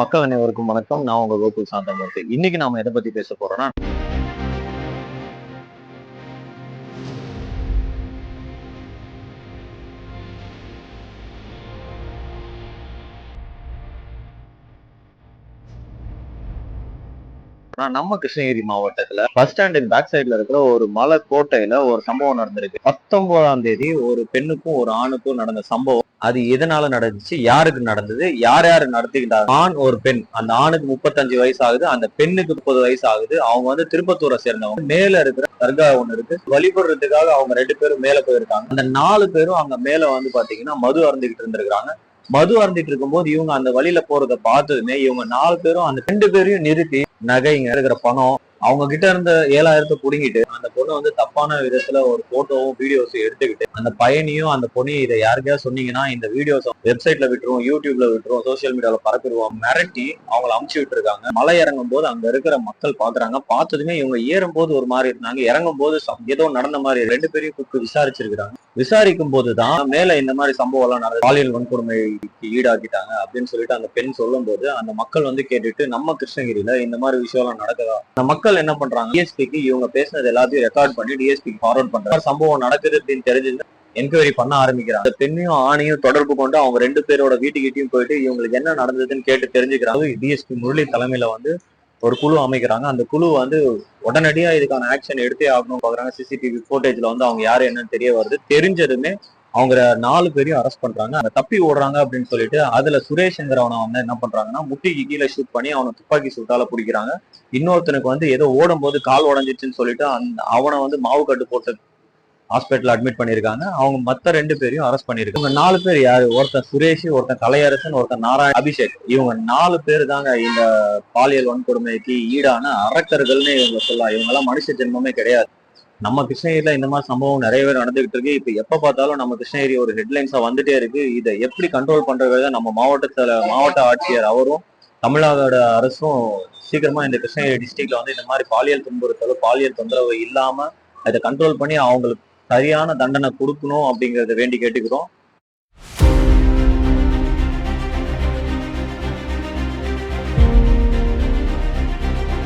மக்கள் அனைவருக்கும் வணக்கம். நான் உங்க கோகுல் சாந்தமூர்த்தி. இன்னைக்கு நாம எதை பத்தி பேச போறோம்னா நம்ம கிருஷ்ணகிரி மாவட்டத்துல பஸ் ஸ்டாண்டின் பேக் சைடுல இருக்கிற ஒரு மலை கோட்டையில ஒரு சம்பவம் நடந்திருக்கு. பத்தொன்பதாம் தேதி ஒரு பெண்ணுக்கும் ஒரு ஆணுக்கும் நடந்த சம்பவம் அது எதனால நடந்துச்சு? யாருக்கு நடந்தது? யார் யாரு நடத்துகின்றார் ஆண் ஒரு பெண். அந்த ஆணுக்கு முப்பத்தஞ்சு வயசு ஆகுது அந்த பெண்ணுக்கு முப்பது வயசு ஆகுது அவங்க வந்து திருப்பத்தூரை சேர்ந்தவங்க. மேல இருக்கிற தர்கா ஒண்ணு இருக்கு. வழிபடுறதுக்காக அவங்க ரெண்டு பேரும் மேல போயிருக்காங்க. அந்த நாலு பேரும் அங்க மேல வந்து பாத்தீங்கன்னா மது அருந்துகிட்டு இருந்திருக்காங்க மது அருந்திட்டு இருக்கும்போது இவங்க அந்த வழியில போறத பார்த்ததுமே இவங்க நாலு பேரும் அந்த ரெண்டு பேரையும் நிறுத்தி நகைங்க இருக்கிற பணம் அவங்க கிட்ட இருந்த ஏழாயிரத்தை புடுங்கிட்டு அந்த பொண்ணை வந்து தப்பான விதத்துல ஒரு போட்டோவும் வீடியோஸும் எடுத்துக்கிட்டு அந்த பையனையும் அந்த பொண்ணையும் இதை யாருக்கையா சொன்னீங்கன்னா இந்த வீடியோஸ் வெப்சைட்ல விட்டுருவோம் யூடியூப்ல விட்டுருவோம் சோசியல் மீடியால பரப்பிடுவோம் மிரட்டி அவங்கள அமுச்சு விட்டு இருக்காங்க மலை இறங்கும் போது அங்க இருக்கிற மக்கள் பாக்குறாங்க. பார்த்ததுமே இவங்க ஏறும் போது ஒரு மாதிரி இருந்தாங்க. இறங்கும் போது சம்- ஏதோ நடந்த மாதிரி ரெண்டு பேரையும் கூப்பிட்டு விசாரிச்சிருக்காங்க விசாரிக்கும் போதுதான் மேல இந்த மாதிரி சம்பவம் எல்லாம் நடந்து பாலியல் வன்கொடுமைக்கு ஈடாக்கிட்டாங்க அப்படின்னு சொல்லிட்டு அந்த பெண் சொல்லும் போது அந்த மக்கள் வந்து கேட்டுட்டு நம்ம கிருஷ்ணகிரியில இந்த மாதிரி விஷயம் எல்லாம் நடக்குதா? அந்த மக்கள் என்ன பண்றாங்க? டிஎஸ்பிக்கு இவங்க பேசினது எல்லாத்தையும் ரெக்கார்ட் பண்ணி டிஎஸ்பிக்கு ஃபார்வர்ட் பண்றாங்க. சம்பவம் நடக்குது அப்படின்னு தெரிஞ்சு என்கொயரி பண்ண ஆரம்பிக்கிறாங்க. அந்த பெண்ணையும் ஆணையும் தொடர்பு கொண்டு அவங்க ரெண்டு பேரோட வீட்டுக்கிட்டையும் போயிட்டு இவங்களுக்கு என்ன நடந்ததுன்னு கேட்டு தெரிஞ்சுக்கிறாங்க. டிஎஸ்பி முரளி தலைமையில வந்து ஒரு குழு அமைக்கிறாங்க. அந்த குழு வந்து உடனடியா இதுக்கான ஆக்ஷன் எடுத்தே ஆகணும் பாக்குறாங்க. சிசிடிவி ஃபோட்டேஜ்ல வந்து அவங்க யாரு என்னன்னு தெரிய வருது. தெரிஞ்சதுமே அவங்க நாலு பேரையும் அரெஸ்ட் பண்றாங்க. அந்த தப்பி ஓடுறாங்க அப்படின்னு சொல்லிட்டு அதுல சுரேஷ்ங்கிறவனை வந்து என்ன பண்றாங்கன்னா முட்டிக்கு கீழே ஷூட் பண்ணி அவனை துப்பாக்கி சூட்டால பிடிக்கிறாங்க. இன்னொருத்தனுக்கு வந்து ஏதோ ஓடும் போது கால் உடஞ்சிச்சுன்னு சொல்லிட்டு அந்த அவனை வந்து மாவு கட்டு போட்டு ஹாஸ்பிட்டல் அட்மிட் பண்ணியிருக்காங்க. அவங்க மத்த ரெண்டு பேரையும் அரெஸ்ட் பண்ணியிருக்காங்க. நாலு பேர் யாரு? ஒருத்தன் சுரேஷ் ஒருத்தன் கலையரசன் ஒருத்தன் நாராயண் அபிஷேக். இவங்க நாலு பேர் தாங்க இந்த பாலியல் வன்கொடுமைக்கு ஈடான அரக்கர்கள்னு இவங்க சொல்லலாம். இவங்க எல்லாம் மனுஷ ஜென்மமே கிடையாது. நம்ம கிருஷ்ணகிரியில இந்த மாதிரி சம்பவம் நிறைய பேர் நடந்துகிட்டு இருக்கு. இப்ப எப்ப பார்த்தாலும் நம்ம கிருஷ்ணகிரி ஒரு ஹெட்லைன்ஸா வந்துட்டே இருக்கு. இதை எப்படி கண்ட்ரோல் பண்றது நம்ம மாவட்டத்துல மாவட்ட ஆட்சியர் அவரும் தமிழகோட அரசும் சீக்கிரமா இந்த கிருஷ்ணகிரி டிஸ்ட்ரிக்ட்ல வந்து இந்த மாதிரி பாலியல் துன்புறுத்தலோ பாலியல் தொந்தரவு இல்லாம அதை கண்ட்ரோல் பண்ணி அவங்களுக்கு சரியான தண்டனை கொடுக்கணும் அப்படிங்கறத வேண்டி கேட்டுக்கிறோம்.